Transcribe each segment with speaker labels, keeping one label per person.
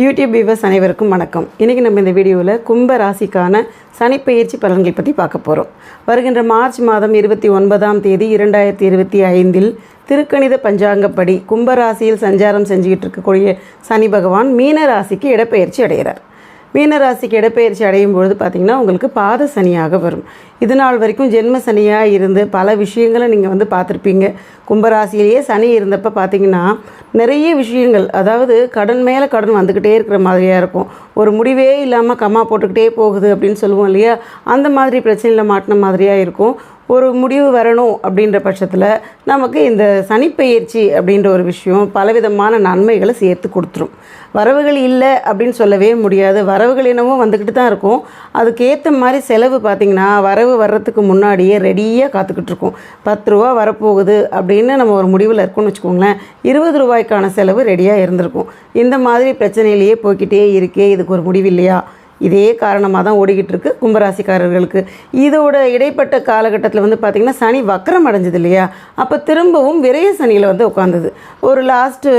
Speaker 1: YouTube viewers அனைவருக்கும் வணக்கம். இன்றைக்கி நம்ம இந்த வீடியோவில் கும்ப ராசிக்கான சனிப்பெயர்ச்சி பலன்கள் பற்றி பார்க்க போகிறோம் வருகின்ற மார்ச் மாதம் இருபத்தி ஒன்பதாம் தேதி இரண்டாயிரத்தி இருபத்தி ஐந்தில் திருக்கணித பஞ்சாங்கப்படி கும்பராசியில் சஞ்சாரம் செஞ்சுக்கிட்டு இருக்கக்கூடிய சனி பகவான் மீன ராசிக்கு இடப்பெயர்ச்சி அடைகிறார். மீனராசிக்கு இடப்பெயர்ச்சி அடையும் பொழுது பார்த்திங்கன்னா உங்களுக்கு பாத சனியாக வரும். இது நாள் வரைக்கும் ஜென்ம சனியாக இருந்து பல விஷயங்களை நீங்கள் வந்து பார்த்துருப்பீங்க. கும்பராசியிலேயே சனி இருந்தப்போ பார்த்தீங்கன்னா நிறைய விஷயங்கள் அதாவது கடன் மேலே கடன் வந்துக்கிட்டே இருக்கிற மாதிரியாக இருக்கும். ஒரு முடிவே இல்லாமல் கம்மா போட்டுக்கிட்டே போகுது அப்படின்னு சொல்லுவோம் இல்லையா? அந்த மாதிரி பிரச்சனையில் மாட்டின மாதிரியாக இருக்கும். ஒரு முடிவு வரணும் அப்படின்ற பட்சத்தில் நமக்கு இந்த சனிப்பெயர்ச்சி அப்படின்ற ஒரு விஷயம் பலவிதமான நன்மைகளை சேர்த்து கொடுத்துரும். வரவுகள் இல்லை அப்படின்னு சொல்லவே முடியாது. வரவுகள் என்னமோ வந்துக்கிட்டு தான் இருக்கும். அதுக்கேற்ற மாதிரி செலவு பார்த்திங்கன்னா வரவு வர்றதுக்கு முன்னாடியே ரெடியாக காத்துக்கிட்டு இருக்கோம். பத்து ரூபா வரப்போகுது அப்படின்னு நம்ம ஒரு முடிவில் இருக்கோம்னு வச்சுக்கோங்களேன். இருபது ரூபாய்க்கான செலவு ரெடியாக இருந்திருக்கும். இந்த மாதிரி பிரச்சனையிலேயே போய்க்கிட்டே இருக்கே இதுக்கு ஒரு முடிவு இல்லையா? இதே காரணமாக தான் ஓடிக்கிட்டு இருக்கு கும்பராசிக்காரர்களுக்கு. இதோட இடைப்பட்ட காலகட்டத்தில் வந்து பார்த்திங்கன்னா சனி வக்கரம் அடைஞ்சது இல்லையா? அப்போ திரும்பவும் விரைய சனியில் வந்து உட்காந்தது ஒரு லாஸ்ட்டு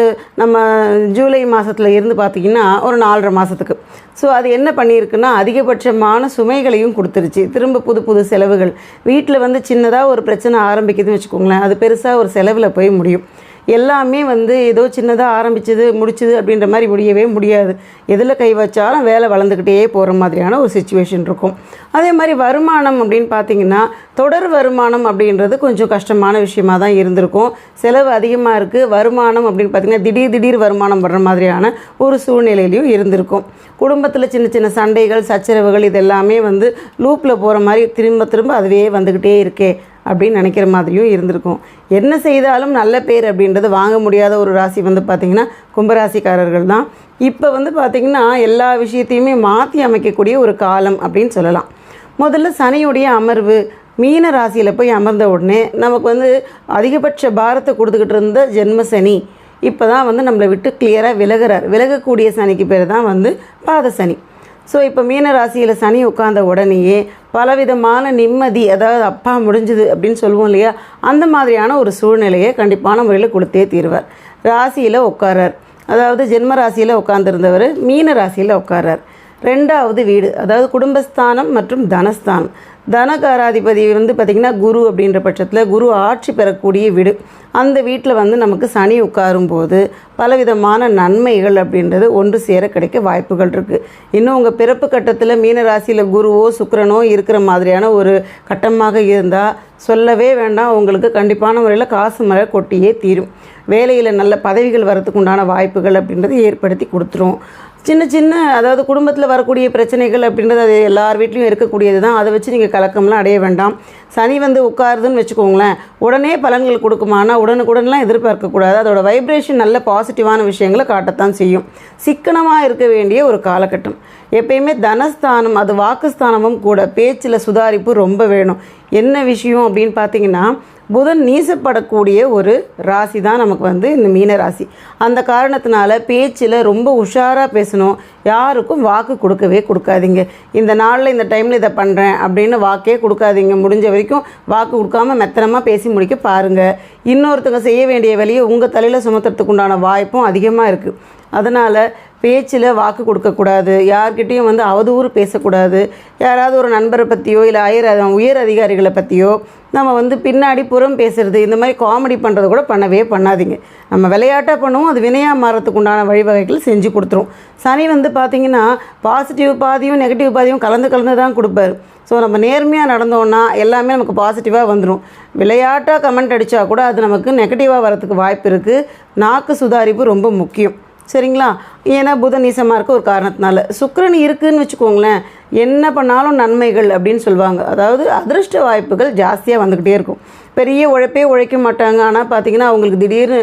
Speaker 1: நம்ம ஜூலை மாதத்தில் இருந்து பார்த்திங்கன்னா ஒரு நாலரை மாதத்துக்கு ஸோ அது என்ன பண்ணியிருக்குன்னா அதிகபட்சமான சுமைகளையும் கொடுத்துருச்சு. திரும்ப புது புது செலவுகள். வீட்டில் வந்து சின்னதாக ஒரு பிரச்சனை ஆரம்பிக்குதுன்னு வச்சுக்கோங்களேன் அது பெருசாக ஒரு செலவில் போய் முடியும். எல்லாமே வந்து ஏதோ சின்னதாக ஆரம்பிச்சது முடிச்சது அப்படின்ற மாதிரி முடியவே முடியாது. எதில் கை வச்சாலும் வேலை வளர்ந்துக்கிட்டே போகிற மாதிரியான ஒரு சுச்சுவேஷன் இருக்கும். அதே மாதிரி வருமானம் அப்படின்னு பார்த்தீங்கன்னா தொடர் வருமானம் அப்படின்றது கொஞ்சம் கஷ்டமான விஷயமா தான் இருந்திருக்கும். செலவு அதிகமாக இருக்குது வருமானம் அப்படின்னு பார்த்தீங்கன்னா திடீர் திடீர் வருமானம் வர்ற மாதிரியான ஒரு சூழ்நிலையிலையும் இருந்திருக்கும். குடும்பத்தில் சின்ன சின்ன சண்டைகள் சச்சரவுகள் இதெல்லாமே வந்து லூப்பில் போகிற மாதிரி திரும்ப திரும்ப அதுவே வந்துக்கிட்டே இருக்கே. அப்படின்னு நினைக்கிற மாதிரியும் இருந்திருக்கும். என்ன செய்தாலும் நல்ல பேர் அப்படின்றது வாங்க முடியாத ஒரு ராசி வந்து பார்த்திங்கன்னா கும்பராசிக்காரர்கள் தான். இப்போ வந்து பார்த்திங்கன்னா எல்லா விஷயத்தையுமே மாற்றி அமைக்கக்கூடிய ஒரு காலம் அப்படின்னு சொல்லலாம். முதல்ல சனியுடைய அமர்வு மீன ராசியில் போய் அமர்ந்த உடனே நமக்கு வந்து அதிகபட்ச பாரத்தை கொடுத்துக்கிட்டு இருந்த ஜென்ம சனி இப்போ தான் வந்து நம்மளை விட்டு கிளியராக விலகிறார். விலகக்கூடிய சனிக்கு பேர் தான் வந்து பாத சனி ஸோ இப்போ மீன ராசியில் சனி உட்கார்ந்த உடனேயே பலவிதமான நிம்மதி அதாவது அப்பா முடிஞ்சுது அப்படின்னு சொல்லுவோம் இல்லையா? அந்த மாதிரியான ஒரு சூழ்நிலையை கண்டிப்பான முறையில் கொடுத்தே தீர்வார். ராசியில் உட்காரார் அதாவது ஜென்ம ராசியில் உட்காந்துருந்தவர் மீன ராசியில் உட்காரார் ரெண்டாவது வீடு அதாவது குடும்பஸ்தானம் மற்றும் தனஸ்தானம். தனகாராதிபதி வந்து பார்த்திங்கன்னா குரு அப்படின்ற பட்சத்தில் குரு ஆட்சி பெறக்கூடிய வீடு. அந்த வீட்டில் வந்து நமக்கு சனி உட்காரும் போது பலவிதமான நன்மைகள் அப்படின்றது ஒன்று சேர கிடைக்க வாய்ப்புகள் இருக்குது இன்னும் உங்கள் பிறப்பு கட்டத்தில் மீன ராசியில் குருவோ சுக்கரனோ இருக்கிற மாதிரியான ஒரு கட்டமாக இருந்தால் சொல்லவே வேண்டாம். உங்களுக்கு கண்டிப்பான முறையில் காசு மழை கொட்டியே தீரும். வேலையில் நல்ல பதவிகள் வரத்துக்கு உண்டான வாய்ப்புகள் அப்படின்றது ஏற்படுத்தி கொடுத்துரும். சின்ன சின்ன அதாவது குடும்பத்தில் வரக்கூடிய பிரச்சனைகள் அப்படின்றது அது எல்லார் வீட்லேயும் இருக்கக்கூடியது தான் அதை வச்சு நீங்கள் கலக்கம்லாம் அடைய வேண்டாம். சனி வந்து உட்காருதுன்னு வச்சுக்கோங்களேன். உடனே பலன்கள் கொடுக்குமானா உடனுக்குடன்லாம் எதிர்பார்க்கக்கூடாது. அதோட வைப்ரேஷன் நல்ல பாசிட்டிவான விஷயங்களை காட்டத்தான் செய்யும். சிக்கனமாக இருக்க வேண்டிய ஒரு காலகட்டம். எப்பயுமே தனஸ்தானம் அது வாக்குஸ்தானமும் கூட பேச்சில் சுதாரிப்பு ரொம்ப வேணும். என்ன விஷயம் அப்படின்னு பார்த்தீங்கன்னா புதன் நீசப்படக்கூடிய ஒரு ராசி தான் நமக்கு வந்து இந்த மீன ராசி. அந்த காரணத்தினால பேச்சில் ரொம்ப உஷாராக பேசணும். யாருக்கும் வாக்கு கொடுக்கவே கொடுக்காதீங்க. இந்த நாளில் இந்த டைமில் இதை பண்ணுறேன் அப்படின்னு வாக்கே கொடுக்காதீங்க. முடிஞ்ச வரைக்கும் வாக்கு கொடுக்காம மெத்தனமாக பேசி முடிக்க பாருங்கள் இன்னொருத்தங்க செய்ய வேண்டிய வேலையை உங்கள் தலையில் சுமத்துறதுக்கு உண்டான வாய்ப்பும் அதிகமாக இருக்குது அதனால் பேச்சில் வாக்கு கொடுக்கக்கூடாது யார்கிட்டேயும் வந்து அவதூறு பேசக்கூடாது. யாராவது ஒரு நண்பரை பற்றியோ இல்லை அயர் உயர் அதிகாரிகளை பற்றியோ நம்ம வந்து பின்னாடி புறம் பேசுகிறது இந்த மாதிரி காமெடி பண்ணுறது கூட பண்ணவே பண்ணாதீங்க. நம்ம விளையாட்டாக பண்ணுவோம் அது வினையாக மாறத்துக்கு உண்டான வழிவகைகள் செஞ்சு கொடுத்துரும். சனி வந்து பார்த்திங்கன்னா பாசிட்டிவ் பாதியும் நெகட்டிவ் பாதியும் கலந்து கலந்து தான் கொடுப்பாரு. ஸோ நம்ம நேர்மையாக நடந்தோன்னா எல்லாமே நமக்கு பாசிட்டிவாக வந்துடும் விளையாட்டாக கமெண்ட் அடித்தா கூட அது நமக்கு நெகட்டிவாக வரத்துக்கு வாய்ப்பு இருக்குது நாக்கு சுதாரிப்பு ரொம்ப முக்கியம். சரிங்களா? ஏன்னா புதன் நீசமாக இருக்க ஒரு காரணத்தினால. சுக்கரன் இருக்குதுன்னு வச்சுக்கோங்களேன் என்ன பண்ணாலும் நன்மைகள் அப்படின்னு சொல்லுவாங்க. அதாவது அதிர்ஷ்ட வாய்ப்புகள் ஜாஸ்தியாக வந்துக்கிட்டே இருக்கும். பெரிய உழைப்பே உழைக்க மாட்டாங்க. ஆனால் பார்த்திங்கன்னா அவங்களுக்கு திடீர்னு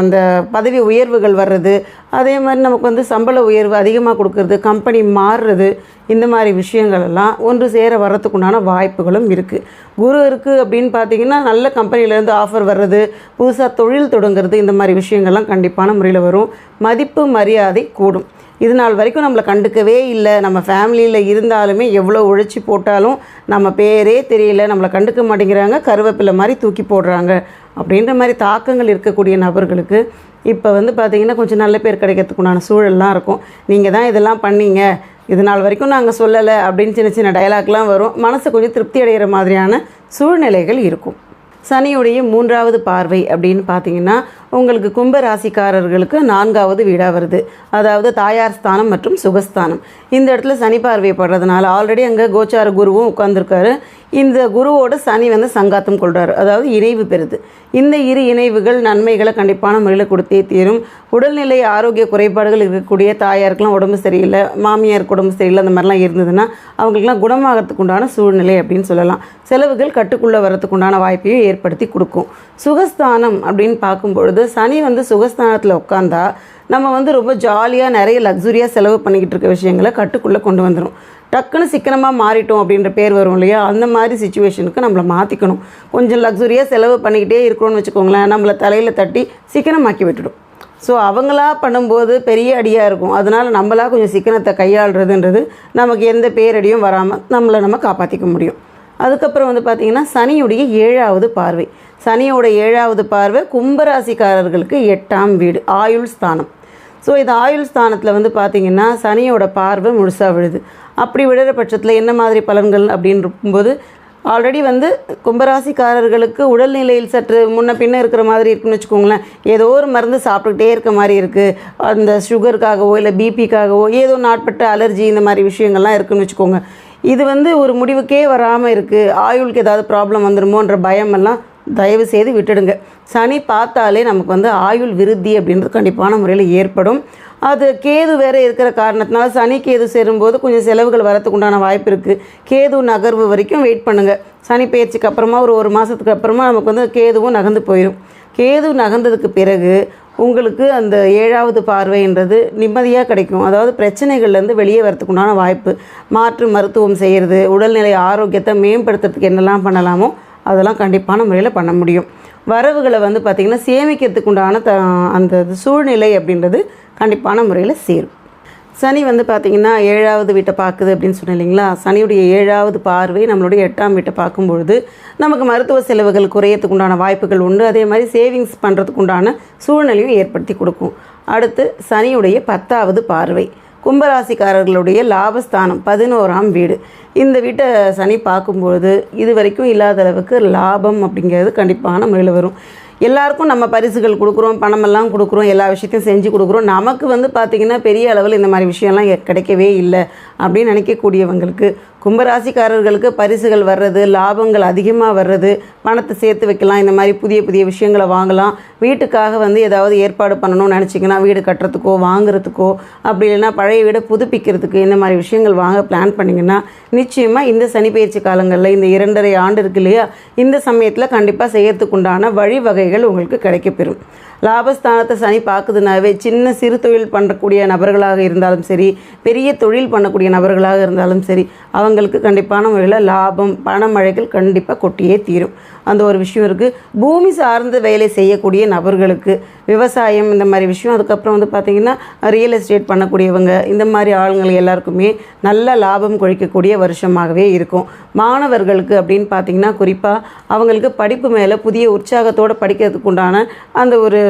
Speaker 1: அந்த பதவி உயர்வுகள் வர்றது அதே மாதிரி நமக்கு வந்து சம்பள உயர்வு அதிகமாக கொடுக்கறது கம்பெனி மாறுறது இந்த மாதிரி விஷயங்கள் எல்லாம் ஒன்று சேர வர்றதுக்குண்டான வாய்ப்புகளும் இருக்குது குரு இருக்குது அப்படின்னு பார்த்தீங்கன்னா நல்ல கம்பெனிலேருந்து ஆஃபர் வர்றது புதுசாக தொழில் தொடங்குறது இந்த மாதிரி விஷயங்கள்லாம் கண்டிப்பான முறையில் வரும். மதிப்பு மரியாதை கூடும். இது நாள் வரைக்கும் நம்மளை கண்டுக்கவே இல்லை. நம்ம ஃபேமிலியில் இருந்தாலுமே எவ்வளோ உழைச்சி போட்டாலும் நம்ம பேரே தெரியல. நம்மளை கண்டுக்க மாட்டேங்கிறாங்க. கருவேப்பிலை மாதிரி தூக்கி போடுறாங்க. அப்படின்ற மாதிரி தாக்கங்கள் இருக்கக்கூடிய நபர்களுக்கு இப்போ வந்து பார்த்திங்கன்னா கொஞ்சம் நல்ல பேர் கிடைக்கிறதுக்குண்டான சூழல்லாம் இருக்கும். நீங்கள் தான் இதெல்லாம் பண்ணீங்க. இது நாள் வரைக்கும் நாங்கள் சொல்லலை அப்படின்னு சின்ன சின்ன டயலாக்லாம் வரும். மனசு கொஞ்சம் திருப்தி அடைகிற மாதிரியான சூழ்நிலைகள் இருக்கும். சனியுடைய மூன்றாவது பார்வை அப்படின்னு பார்த்தீங்கன்னா உங்களுக்கு கும்ப ராசிக்காரர்களுக்கு நான்காவது வீடாக வருது. அதாவது தாயார் ஸ்தானம் மற்றும் சுகஸ்தானம். இந்த இடத்துல சனி பார்வை படுறதுனால ஆல்ரெடி அங்கே கோச்சார குருவும் உட்காந்துருக்காரு இந்த குருவோட சனி வந்து சங்காத்தம் கொள்றாரு. அதாவது இணைவு பெறுது. இந்த இரு இணைவுகள் நன்மைகளை கண்டிப்பான முறையில் கொடுத்தே தீரும். உடல்நிலை ஆரோக்கிய குறைபாடுகள் இருக்கக்கூடிய தாயாருக்கெல்லாம் உடம்பு சரியில்லை மாமியாருக்கு உடம்பு சரியில்லை அந்த மாதிரிலாம் இருந்ததுன்னா அவங்களுக்குலாம் குணமாகறதுக்கு உண்டான சூழ்நிலை அப்படின்னு சொல்லலாம். செலவுகள் கட்டுக்குள்ளே வரதுக்கு உண்டான வாய்ப்பையும் ஏற்படுத்தி கொடுக்கும். சுகஸ்தானம் அப்படின்னு பார்க்கும் பொழுது சனி வந்து சுகஸ்தானத்தில் உட்காந்தா நம்ம வந்து ரொம்ப ஜாலியாக நிறைய லக்ஸுரியாக செலவு பண்ணிக்கிட்டு இருக்க விஷயங்களை கட்டுக்குள்ளே கொண்டு வந்துடும் டக்குன்னு சிக்கனமாக மாறிட்டோம் அப்படின்ற பேர் வரும் இல்லையா? அந்த மாதிரி சுச்சுவேஷனுக்கு நம்மளை மாற்றிக்கணும் கொஞ்சம் லக்ஸுரியாக செலவு பண்ணிக்கிட்டே இருக்கணும்னு வச்சுக்கோங்களேன் நம்மளை தலையில் தட்டி சிக்கனமாக்கி விட்டுடும். ஸோ அவங்களா பண்ணும்போது பெரிய அடியாக இருக்கும். அதனால் நம்மளா கொஞ்சம் சிக்கனத்தை கையாளுறதுன்றது நமக்கு எந்த பேரடியும் வராமல் நம்மளை நம்ம காப்பாற்றிக்க முடியும். அதுக்கப்புறம் வந்து பார்த்திங்கன்னா சனியுடைய ஏழாவது பார்வை. சனியோட ஏழாவது பார்வை கும்பராசிக்காரர்களுக்கு எட்டாம் வீடு ஆயுள் ஸ்தானம். ஸோ இது ஆயுள் ஸ்தானத்தில் வந்து பார்த்திங்கன்னா சனியோட பார்வை முழுசாக விழுது. அப்படி விழுற பட்சத்தில் என்ன மாதிரி பலன்கள் அப்படின்னு இருக்கும்போது ஆல்ரெடி வந்து கும்பராசிக்காரர்களுக்கு உடல்நிலையில் சற்று முன்ன பின்ன இருக்கிற மாதிரி இருக்குன்னு வச்சுக்கோங்களேன். ஏதோ ஒரு மருந்து சாப்பிட்டுக்கிட்டே இருக்க மாதிரி இருக்குது அந்த சுகருக்காகவோ இல்லை பிபிக்காகவோ ஏதோ நாட்பட்ட அலர்ஜி இந்த மாதிரி விஷயங்கள்லாம் இருக்குன்னு வச்சுக்கோங்க. இது வந்து ஒரு முடிவுக்கே வராமல் இருக்குது ஆயுளுக்கு ஏதாவது ப்ராப்ளம் வந்துடுமோன்ற பயமெல்லாம் தயவு செய்து விட்டுடுங்க. சனி பார்த்தாலே நமக்கு வந்து ஆயுள் விருத்தி அப்படின்றது கண்டிப்பான முறையில் ஏற்படும். அது கேது வேறு இருக்கிற காரணத்தினால சனி கேது சேரும்போது கொஞ்சம் செலவுகள் வரத்துக்கு உண்டான வாய்ப்பு இருக்குது கேது நகர்வு வரைக்கும் வெயிட் பண்ணுங்கள் சனி பயிற்சிக்கு அப்புறமா ஒரு ஒரு மாதத்துக்கு அப்புறமா நமக்கு வந்து கேதுவும் நகர்ந்து போயிடும் கேது நகர்ந்ததுக்கு பிறகு உங்களுக்கு அந்த ஏழாவது பார்வைன்றது நிம்மதியாக கிடைக்கும். அதாவது பிரச்சனைகள்லேருந்து வெளியே வரத்துக்கு உண்டான வாய்ப்பு. மாற்று மருத்துவம் செய்கிறது உடல்நிலை ஆரோக்கியத்தை மேம்படுத்துறதுக்கு என்னெல்லாம் பண்ணலாமோ அதெல்லாம் கண்டிப்பான முறையில் பண்ண முடியும். வரவுகளை வந்து பார்த்திங்கன்னா சேமிக்கிறதுக்கு உண்டான த அந்த சூழ்நிலை அப்படின்றது கண்டிப்பான முறையில் சேரும். சனி வந்து பார்த்திங்கன்னா ஏழாவது வீட்டை பார்க்குது அப்படின்னு சொன்னேன் இல்லைங்களா? சனியுடைய ஏழாவது பார்வை நம்மளுடைய எட்டாம் வீட்டை பார்க்கும்பொழுது நமக்கு மருத்துவ செலவுகள் குறையத்துக்கு உண்டான வாய்ப்புகள் உண்டு. அதே மாதிரி சேவிங்ஸ் பண்ணுறதுக்கு உண்டான சூழ்நிலையும் ஏற்படுத்தி கொடுக்கும். அடுத்து சனியுடைய பத்தாவது பார்வை. கும்பராசிக்காரர்களுடைய லாபஸ்தானம் பதினோராம் வீடு. இந்த வீட்டை சனி பார்க்கும்பொழுது இது வரைக்கும் இல்லாத அளவுக்கு லாபம் அப்படிங்கிறது கண்டிப்பான முறையில் வரும். எல்லாருக்கும் நம்ம பரிசுகள் கொடுக்குறோம் பணமெல்லாம் கொடுக்குறோம் எல்லா விஷயத்தையும் செஞ்சு கொடுக்குறோம். நமக்கு வந்து பார்த்திங்கன்னா பெரிய அளவில் இந்த மாதிரி விஷயம்லாம் கிடைக்கவே இல்லை அப்படின்னு நினைக்கக்கூடியவங்களுக்கு கும்பராசிக்காரர்களுக்கு பரிசுகள் வர்றது லாபங்கள் அதிகமாக வர்றது பணத்தை சேர்த்து வைக்கலாம் இந்த மாதிரி புதிய புதிய விஷயங்களை வாங்கலாம். வீட்டுக்காக வந்து ஏதாவது ஏற்பாடு பண்ணணும்னு நினச்சிங்கன்னா வீடு கட்டுறதுக்கோ வாங்குறதுக்கோ அப்படி இல்லைன்னா பழைய வீடை புதுப்பிக்கிறதுக்கு இந்த மாதிரி விஷயங்கள் வாங்க பிளான் பண்ணிங்கன்னா நிச்சயமாக இந்த சனி பயிற்சி காலங்களில் இந்த இரண்டரை ஆண்டு இருக்கு இல்லையா இந்த சமயத்தில் கண்டிப்பாக செய்யறதுக்குண்டான வழிவகைகள் உங்களுக்கு கிடைக்கப்பெறும். லாபஸ்தானத்தை சனி பார்க்குதுனாவே சின்ன சிறு தொழில் பண்ணக்கூடிய நபர்களாக இருந்தாலும் சரி பெரிய தொழில் பண்ணக்கூடிய நபர்களாக இருந்தாலும் சரி அவங்களுக்கு கண்டிப்பான முறையில் லாபம் பணமழைகள் கண்டிப்பாக கொட்டியே தீரும். அந்த ஒரு விஷயம் இருக்குது பூமி சார்ந்த வேலை செய்யக்கூடிய நபர்களுக்கு விவசாயம் இந்த மாதிரி விஷயம். அதுக்கப்புறம் வந்து பார்த்திங்கன்னா ரியல் எஸ்டேட் பண்ணக்கூடியவங்க இந்த மாதிரி ஆளுங்கள் எல்லாருக்குமே நல்ல லாபம் கொழிக்கக்கூடிய வருஷமாகவே இருக்கும். மாணவர்களுக்கு அப்படின்னு பார்த்திங்கன்னா குறிப்பாக அவங்களுக்கு படிப்பு மேலே புதிய உற்சாகத்தோடு படிக்கிறதுக்கு உண்டான அந்த ஒரு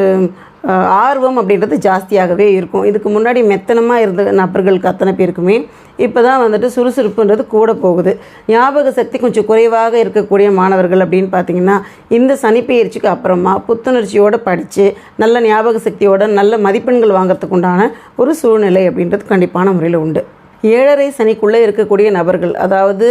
Speaker 1: ஆர்வம் அப்படின்றது ஜாஸ்தியாகவே இருக்கும். இதுக்கு முன்னாடி மெத்தனமாக இருந்த நபர்களுக்கு அத்தனை பேருக்குமே இப்போ தான் வந்துட்டு சுறுசுறுப்புன்றது கூட போகுது. ஞாபக சக்தி கொஞ்சம் குறைவாக இருக்கக்கூடிய மாணவர்கள் அப்படின்னு பார்த்தீங்கன்னா இந்த சனிப்பெயர்ச்சிக்கு அப்புறமா புத்துணர்ச்சியோடு படித்து நல்ல ஞாபக சக்தியோட நல்ல மதிப்பெண்கள் வாங்குறதுக்கு உண்டான ஒரு சூழ்நிலை அப்படின்றது கண்டிப்பான முறையில் உண்டு. ஏழரை சனிக்குள்ளே இருக்கக்கூடிய நபர்கள் அதாவது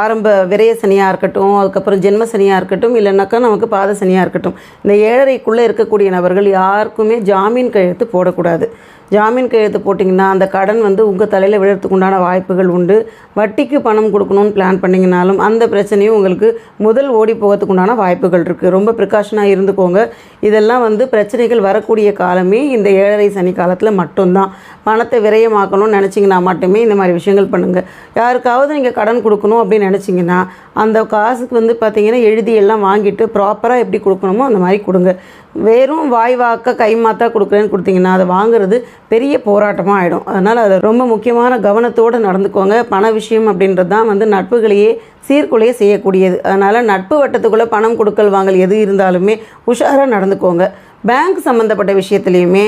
Speaker 1: ஆரம்ப விரய சனியாக இருக்கட்டும் அதுக்கப்புறம் ஜென்ம சனியாக இருக்கட்டும் இல்லைனாக்கா நமக்கு பாத சனியாக இருக்கட்டும். இந்த ஏழரைக்குள்ளே இருக்கக்கூடிய நபர்கள் யாருக்குமே ஜாமீன் கையெழுத்து போடக்கூடாது. ஜாமீன் கையெழுத்து போட்டிங்கன்னா அந்த கடன் வந்து உங்கள் தலையில் விழுறதுக்கு உண்டான வாய்ப்புகள் உண்டு. வட்டிக்கு பணம் கொடுக்கணும்னு பிளான் பண்ணிங்கனாலும் அந்த பிரச்சனையும் உங்களுக்கு முதல் ஓடி போகிறதுக்கு உண்டான வாய்ப்புகள் இருக்குது ரொம்ப ப்ரிகாஷனாக இருந்துக்கோங்க. இதெல்லாம் வந்து பிரச்சனைகள் வரக்கூடிய காலமே இந்த ஏழரை சனி காலத்தில் மட்டும்தான். பணத்தை விரயமாக்கணும்னு நினச்சிங்கன்னா மட்டுமே இந்த மாதிரி விஷயங்கள் பண்ணுங்கள் யாருக்காவது நீங்கள் கடன் கொடுக்கணும் அப்படின்னு நினச்சிங்கன்னா அந்த காசுக்கு வந்து பார்த்தீங்கன்னா எழுதி எல்லாம் வாங்கிட்டு ப்ராப்பராக எப்படி கொடுக்கணுமோ அந்த மாதிரி கொடுங்க. வெறும் வாய் வாக்க கைமாத்தா கொடுக்குறேன்னு கொடுத்தீங்கன்னா அதை வாங்குறது பெரிய போராட்டமாக ஆகிடும் அதனால் அது ரொம்ப முக்கியமான கவனத்தோடு நடந்துக்கோங்க. பண விஷயம் அப்படின்றது தான் வந்து நட்புகளையே சீர்குலைய செய்யக்கூடியது. அதனால் நட்பு வட்டத்துக்குள்ளே பணம் கொடுக்கல் வாங்கல் எது இருந்தாலுமே உஷாராக நடந்துக்கோங்க. பேங்க் சம்மந்தப்பட்ட விஷயத்துலையுமே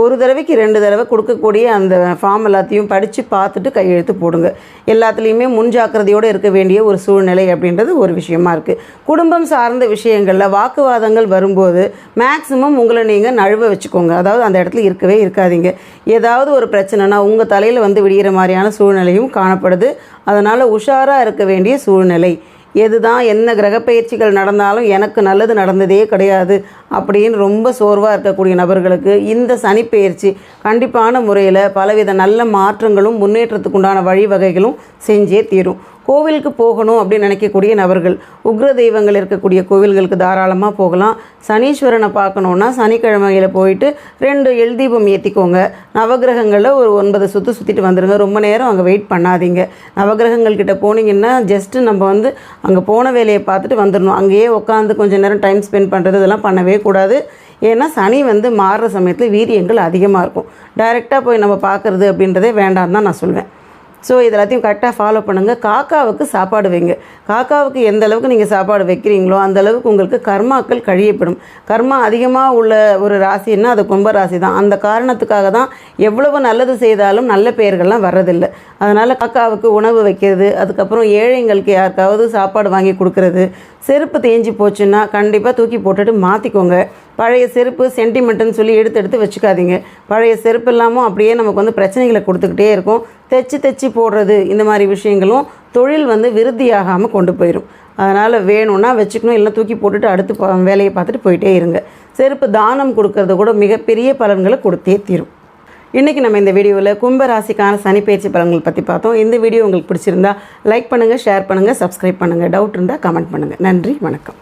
Speaker 1: ஒரு தடவைக்கு ரெண்டு தடவை கொடுக்கக்கூடிய அந்த ஃபார்ம் எல்லாத்தையும் படித்து பார்த்துட்டு கையெழுத்து போடுங்க. எல்லாத்துலேயுமே முன்ஜாக்கிரதையோடு இருக்க வேண்டிய ஒரு சூழ்நிலை அப்படின்றது ஒரு விஷயமா இருக்குது குடும்பம் சார்ந்த விஷயங்களில் வாக்குவாதங்கள் வரும்போது மேக்ஸிமம் உங்களை நீங்கள் நழுவ வச்சுக்கோங்க. அதாவது அந்த இடத்துல இருக்கவே இருக்காதீங்க. ஏதாவது ஒரு பிரச்சனைனா உங்கள் தலையில் வந்து விடிகிற மாதிரியான சூழ்நிலையும் காணப்படுது. அதனால் உஷாராக இருக்க வேண்டிய சூழ்நிலை. எதுதான் என்ன கிரகப்பயிற்சிகள் நடந்தாலும் எனக்கு நல்லது நடந்ததே கிடையாது அப்படின்னு ரொம்ப சோர்வாக இருக்கக்கூடிய நபர்களுக்கு இந்த சனிப்பெயர்ச்சி கண்டிப்பான முறையில் பலவித நல்ல மாற்றங்களும் முன்னேற்றத்துக்குண்டான வழிவகைகளும் செஞ்சே தீரும். கோவிலுக்கு போகணும் அப்படின்னு நினைக்கக்கூடிய நபர்கள் உக்ர தெய்வங்கள் இருக்கக்கூடிய கோவில்களுக்கு தாராளமாக போகலாம். சனீஸ்வரனை பார்க்கணுன்னா சனிக்கிழமையில் போயிட்டு ரெண்டு எல் தீபம் ஏற்றிக்கோங்க நவகிரகங்களில் ஒரு ஒன்பது சுற்று சுற்றிட்டு வந்துடுங்க ரொம்ப நேரம் அங்கே வெயிட் பண்ணாதீங்க. நவகிரகங்கள் கிட்டே போனீங்கன்னா ஜஸ்ட்டு நம்ம வந்து அங்கே போன வேலையை பார்த்துட்டு வந்துடணும் அங்கேயே உட்காந்து கொஞ்சம் நேரம் டைம் ஸ்பெண்ட் பண்ணுறது இதெல்லாம் பண்ணவே கூடாது. ஏன்னா சனி வந்து மாறுற சமயத்தில் வீரியங்கள் அதிகமாக இருக்கும். டைரெக்டாக போய் நம்ம பார்க்குறது அப்படின்றதே வேண்டாம் தான் நான் சொல்வேன். ஸோ இது எல்லாத்தையும் கரெக்டாக ஃபாலோ பண்ணுங்கள் காக்காவுக்கு சாப்பாடு வைங்க. காக்காவுக்கு எந்த அளவுக்கு நீங்கள் சாப்பாடு வைக்கிறீங்களோ அந்த அளவுக்கு உங்களுக்கு கர்மாக்கள் கழியப்படும். கர்மா அதிகமாக உள்ள ஒரு ராசின்னா அது கும்ப ராசி தான் அந்த காரணத்துக்காக தான் எவ்வளவு நல்லது செய்தாலும் நல்ல பெயர்கள்லாம் வர்றதில்லை. அதனால் காக்காவுக்கு உணவு வைக்கிறது அதுக்கப்புறம் ஏழைங்களுக்கு யாருக்காவது சாப்பாடு வாங்கி கொடுக்கறது செருப்பு தேஞ்சு போச்சுன்னா கண்டிப்பாக தூக்கி போட்டுட்டு மாற்றிக்கோங்க பழைய செருப்பு சென்டிமெண்ட்டுன்னு சொல்லி எடுத்து எடுத்து வச்சுக்காதீங்க. பழைய செருப்பு இல்லாமல் அப்படியே நமக்கு வந்து பிரச்சனைகளை கொடுத்துக்கிட்டே இருக்கும். தைச்சி தைச்சி போடுறது இந்த மாதிரி விஷயங்களும் தொழில் வந்து விருத்தியாகாமல் கொண்டு போயிடும் அதனால் வேணும்னா வச்சுக்கணும் இல்லை தூக்கி போட்டுட்டு அடுத்து வேலையை பார்த்துட்டு போயிட்டே இருங்க. செருப்பு தானம் கொடுக்கறது கூட மிகப்பெரிய பலன்களை கொடுத்தே தீரும். இன்றைக்கி நம்ம இந்த வீடியோவில் கும்ப ராசிக்கான பலன்கள் பற்றி பார்த்தோம். இந்த வீடியோ உங்களுக்கு பிடிச்சிருந்தா லைக் பண்ணுங்கள் ஷேர் பண்ணுங்கள் சப்ஸ்கிரைப் பண்ணுங்கள் டவுட் இருந்தால் கமெண்ட் பண்ணுங்கள் நன்றி வணக்கம்.